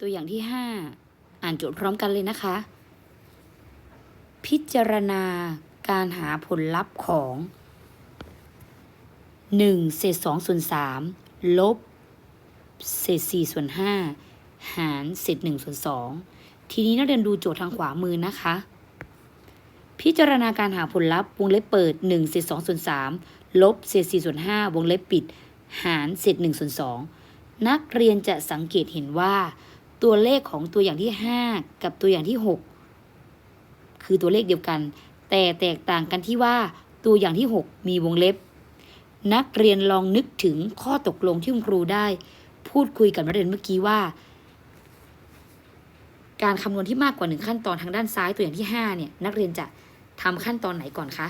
ตัวอย่างที่ 5 อ่านโจทย์พร้อมกันเลยนะคะ พิจารณาการหาผลลัพธ์ของ 1 เศษ2ส่วน3ลบ เศษ4ส่วน5หารเศษ1ส่วน2ทีนี้นักเรียนดูโจทย์ทางขวามือนะคะ พิจารณาการหาผลลัพธ์วงเล็บเปิด 1 เศษ2ส่วน3ลบ เศษ4ส่วน5วงเล็บปิด หารเศษ1ส่วน2นักเรียนจะสังเกตเห็นว่า ตัวเลขของตัวอย่างที่ 5 กับตัวอย่างที่ 6 คือตัวเลขเดียวกัน แต่แตกต่างกันที่ว่าตัวอย่างที่ 6 มีวงเล็บ นักเรียนลองนึกถึงข้อตกลงที่คุณครูได้ พูดคุยกับนักเรียนเมื่อกี้ว่า การคำนวณที่มากกว่าหนึ่งขั้นตอนทางด้านซ้ายตัวอย่างที่ห้าเนี่ย นักเรียนจะทำขั้นตอนไหนก่อนคะ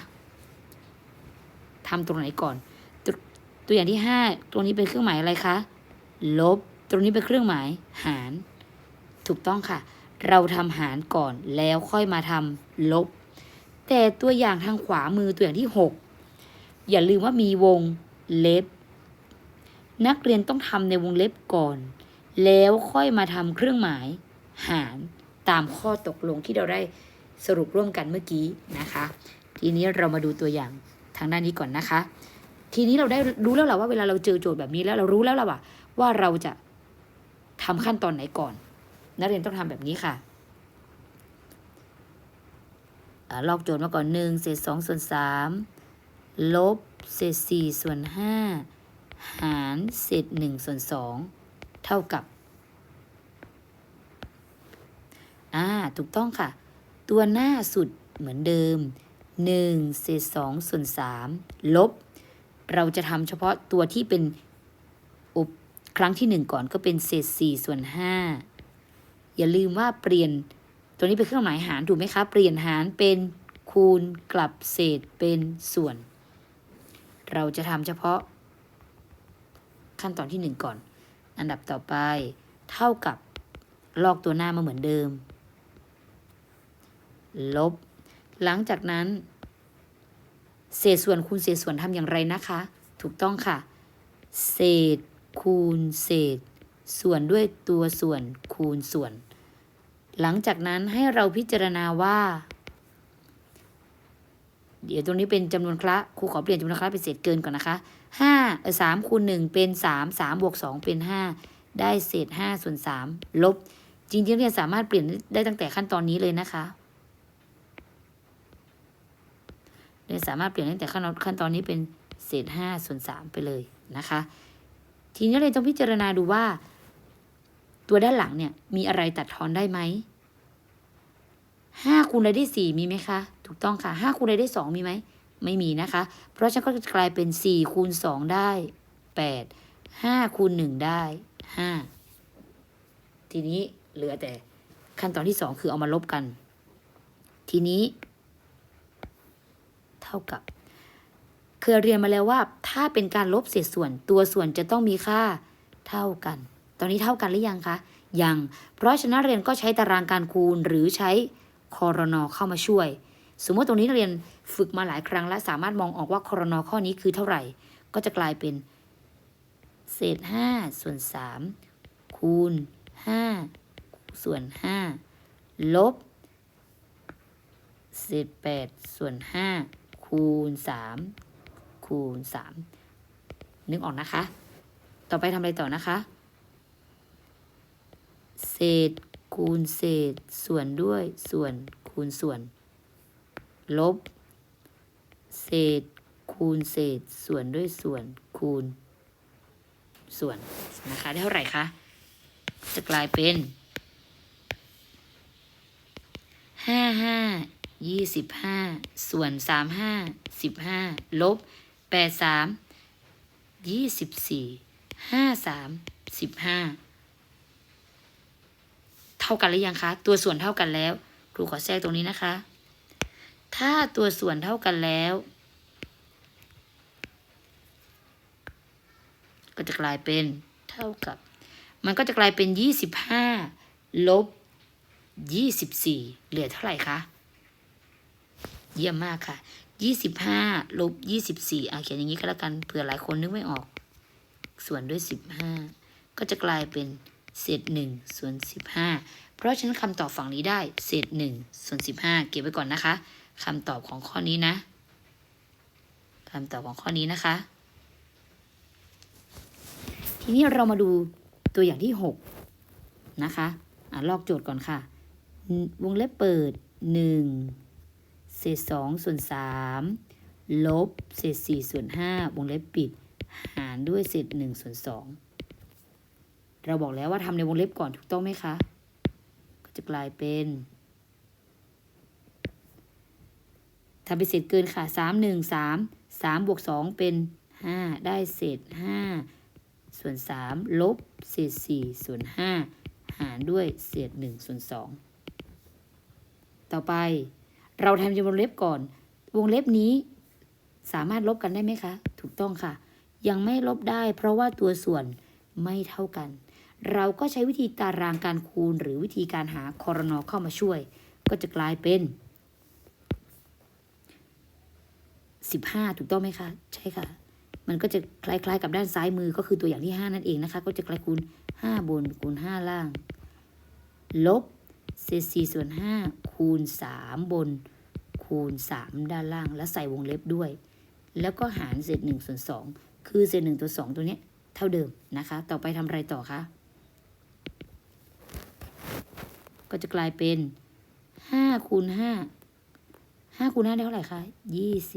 ทำตรงไหนก่อน ตัวตัวอย่างที่ห้าตรงนี้เป็นเครื่องหมายอะไรคะลบ ตรงนี้เป็นเครื่องหมายหาร ถูกต้องค่ะ เราทำหารก่อนแล้วค่อยมาทำลบ แต่ตัวอย่างทางขวามือตัวอย่างที่หกอย่าลืมว่ามีวงเล็บ นักเรียนต้องทำในวงเล็บก่อน แล้วค่อยมาทำเครื่องหมายหารตามข้อตกลงที่เราได้สรุปร่วมกันเมื่อกี้นะคะ ทีนี้เรามาดูตัวอย่างทางด้านนี้ก่อนนะคะ ทีนี้เราได้รู้แล้วแหละว่าเวลาเราเจอโจทย์แบบนี้แล้วเรารู้แล้วล่ะว่าว่าเราจะทำขั้นตอนไหนก่อน นักเรียนต้องทำแบบนี้ค่ะอลอกโจทย์มาก่อนหนึ่งเศษสองส่วนสามลบเศษสี่ส่วนห้าหารเศษหนึ่งส่วนสองเท่ากับอ่าถูกต้องค่ะ ตัวหน้าสุดเหมือนเดิม1เศษ2ส่วน3ลบ เราจะทำเฉพาะตัวที่เป็นอุปครั้งที่1ก่อนก็เป็นเศษ4ส่วน5 อย่าลืมว่าเปลี่ยน ตัวนี้เป็นเครื่องหมายหารถูกไหมคะ เปลี่ยนหารเป็นคูณกลับเศษเป็นส่วน เราจะทำเฉพาะ ขั้นตอนที่ 1 ก่อน อันดับต่อไป เท่ากับลอกตัวหน้ามาเหมือนเดิม ลบ หลังจากนั้น เศษส่วนคูณเศษส่วนทำอย่างไรนะคะ ถูกต้องค่ะ เศษคูณเศษ ส่วนด้วยตัวส่วนคูณส่วน หลังจากนั้นให้เราพิจารณาว่า เดี๋ยวตรงนี้เป็นจำนวนคละครูขอเปลี่ยนจำนวนคละเป็นเศษเกินก่อนนะคะห้าสามคูณหนึ่งเป็นสามสามบวกสองเป็นห้าได้เศษห้าส่วนสามลบ จริงๆเรียนสามารถเปลี่ยนได้ตั้งแต่ขั้นตอนนี้เลยนะคะเรียนสามารถเปลี่ยนตั้งแต่ขั้นตอนขั้นตอนนี้เป็นเศษห้าส่วนสามไปเลยนะคะ ทีนี้เราต้องพิจารณาดูว่า ตัวด้านหลังเนี่ยมีอะไรตัดทอนได้ไหมห้าคูณอะไรได้สี่มีไหมคะ ถูกต้องค่ะห้าคูณอะไรได้สองมีไหม ไม่มีนะคะ เพราะฉะนั้นก็จะกลายเป็นสี่คูณสองได้แปดห้าคูณหนึ่งได้ห้าทีนี้เหลือแต่ขั้นตอนที่สองคือเอามาลบกัน ทีนี้ เท่ากับ เคยเรียนมาแล้วว่า ถ้าเป็นการลบเศษส่วนตัวส่วนจะต้องมีค่าเท่ากัน ตอนนี้เท่ากันหรือยังคะ ยัง เพราะฉะนั้นเรียนก็ใช้ตารางการคูณหรือใช้คอรนอเข้ามาช่วย สมมติตรงนี้เรียนฝึกมาหลายครั้งและสามารถมองออกว่าคอรนอข้อนี้คือเท่าไหร่ ก็จะกลายเป็น เศษห้าส่วนสามคูณห้าส่วนห้าลบ เศษแปดส่วนห้าคูณสามคูณสามนึกออกนะคะ ต่อไปทำอะไรต่อนะคะ เศษ คูณเศษ ส่วนด้วยส่วน คูณส่วน ลบ เศษ คูณเศษ ส่วนด้วยส่วน คูณ ส่วน นะคะ ได้เท่าไหร่คะ จะกลายเป็นห้าห้ายี่สิบห้าส่วนสามห้าสิบห้าลบแปดสามยี่สิบสี่ห้าสามสิบห้า ท่ากันหรือยังคะ ตัวส่วนเท่ากันแล้ว ครูขอแทรกตรงนี้นะคะ ถ้าตัวส่วนเท่ากันแล้ว ก็จะกลายเป็นเท่ากับ มันก็จะกลายเป็นยี่สิบห้าลบยี่สิบสี่เหลือเท่าไหร่คะ เยี่ยมมากค่ะยี่สิบห้าลบยี่สิบสี่อะเขียนอย่างนี้ก็แล้วกันเผื่อหลายคนนึกไม่ออก ส่วนด้วยสิบห้าก็จะกลายเป็น เศษหนึ่งส่วนสิบห้าเพราะฉะนั้นคำตอบฝั่งนี้ได้เศษหนึ่งส่วนสิบห้าเก็บไว้ก่อนนะคะคำตอบของข้อนี้นะคำตอบของข้อนี้นะคะ ทีนี้เรามาดูตัวอย่างที่หกนะคะอะลอกโจทย์ก่อนค่ะ วงเล็บเปิดหนึ่งเศษสองส่วนสามลบ เศษสี่ส่วนห้าวงเล็บปิด หารด้วยเศษหนึ่งส่วนสอง เราบอกแล้วว่าทำในวงเล็บก่อนถูกต้องไหมคะ ก็จะกลายเป็นทำเป็นเศษเกินค่ะสามหนึ่งสามสามบวกสองเป็นห้าได้เศษห้าส่วนสามลบเศษสี่ส่วนห้าหารด้วยเศษหนึ่งส่วนสองต่อไปเราทำในวงเล็บก่อน วงเล็บนี้สามารถลบกันได้ไหมคะ ถูกต้องค่ะ ยังไม่ลบได้เพราะว่าตัวส่วนไม่เท่ากัน เราก็ใช้วิธีตารางการคูณ หรือวิธีการหาคอรนอเข้ามาช่วย ก็จะกลายเป็น 15 ถูกต้องไหมคะ ใช่ค่ะ มันก็จะคล้ายๆ กับด้านซ้ายมือก็คือตัวอย่างที่ 5 นั่นเองนะคะ ก็จะกลายคูณ 5 บนคูณ 5 ล่าง ลบเศษ4ส่วน 5 คูณ 3 บน คูณ 3 ด้านล่าง แล้วใส่วงเล็บด้วย แล้วก็หารเศษ1ส่วน2คือเศษ1ตัว2ตัวเนี้ยเท่าเดิมนะคะ ต่อไปทำอะไรต่อคะ ก็จะกลายเป็น5คูณ5 5คูณ5ได้เท่าไหร่คะ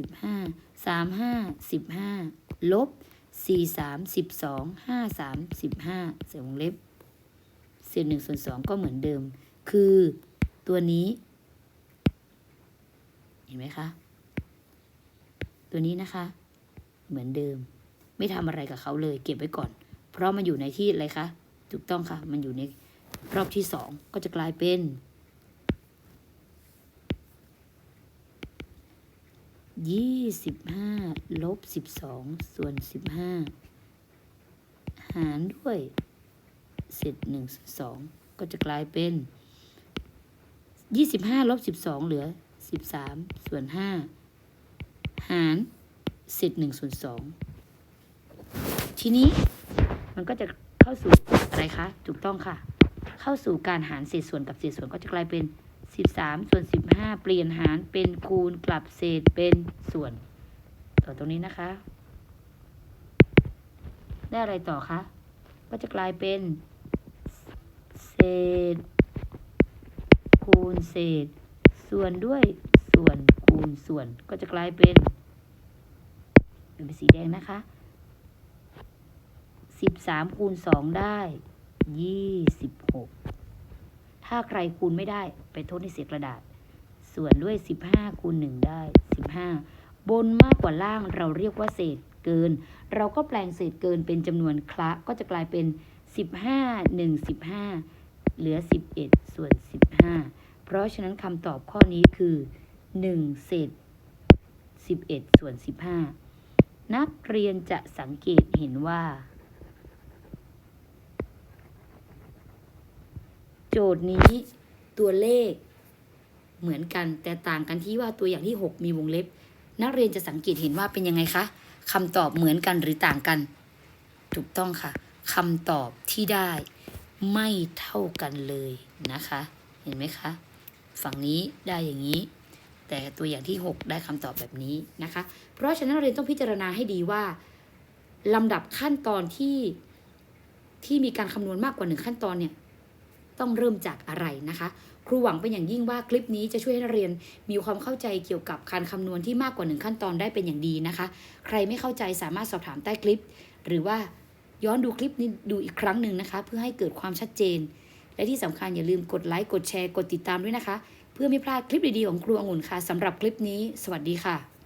25 3 5 15ลบ4 3 12 5 3 15เศษวงเล็บเศษ1ส่วน2ก็เหมือนเดิม คือตัวนี้ เห็นไหมคะ ตัวนี้นะคะ เหมือนเดิม ไม่ทำอะไรกับเขาเลย เก็บไว้ก่อน เพราะมันอยู่ในที่อะไรคะ ถูกต้องค่ะ มันอยู่ใน รอบที่สองก็จะกลายเป็นยี่สิบห้าลบสิบสองส่วนสิบห้าหารด้วยเศษหนึ่งส่วนสองก็จะกลายเป็นยี่สิบห้าลบสิบสองเหลือสิบสามส่วนห้าหารเศษหนึ่งส่วนสองทีนี้มันก็จะเข้าสู่อะไรคะ ถูกต้องค่ะ เข้าสู่การหารเศษส่วนกับเศษส่วนก็จะกลายเป็น 13 ส่วน 15 เปลี่ยนหารเป็นคูณกลับเศษเป็นส่วน ต่อตรงนี้นะคะ ได้อะไรต่อคะ ก็จะกลายเป็น เศษ คูณเศษ ส่วนด้วยส่วนคูณส่วนก็จะกลายเป็นเป็นสีแดงนะคะ 13คูณ2ได้ 26ถ้าใครคูณไม่ได้ไปทดในเศษกระดาษ ส่วนด้วย15คูณ1ได้15บนมากกว่าล่างเราเรียกว่าเศษเกิน เราก็แปลงเศษเกินเป็นจำนวนคละก็จะกลายเป็น15 1 15เหลือ11ส่วน15เพราะฉะนั้นคำตอบข้อนี้คือ1เศษ11ส่วน15นักเรียนจะสังเกตเห็นว่า โจทย์นี้ตัวเลขเหมือนกัน แต่ต่างกันที่ว่าตัวอย่างที่ 6 มีวงเล็บ นักเรียนจะสังเกตเห็นว่าเป็นยังไงคะคำตอบเหมือนกันหรือต่างกัน ถูกต้องค่ะคำตอบที่ได้ไม่เท่ากันเลยนะคะ เห็นไหมคะ ฝั่งนี้ได้อย่างนี้ แต่ตัวอย่างที่ 6 ได้คำตอบแบบนี้นะคะ เพราะฉะนั้นนักเรียนต้องพิจารณาให้ดีว่าลำดับขั้นตอนที่ที่มีการคำนวณมากกว่าหนึ่งขั้นตอนเนี่ย ต้องเริ่มจากอะไรนะคะ ครูหวังเป็นอย่างยิ่งว่าคลิปนี้จะช่วยให้นักเรียนมีความเข้าใจเกี่ยวกับการคำนวณที่มากกว่าหนึ่งขั้นตอนได้เป็นอย่างดีนะคะ ใครไม่เข้าใจสามารถสอบถามใต้คลิป หรือว่าย้อนดูคลิปนี้ดูอีกครั้งหนึ่งนะคะ เพื่อให้เกิดความชัดเจน และที่สำคัญอย่าลืมกดไลค์กดแชร์กดติดตามด้วยนะคะ เพื่อไม่พลาดคลิปดีๆของครูองุ่นค่ะสำหรับคลิปนี้ สวัสดีค่ะ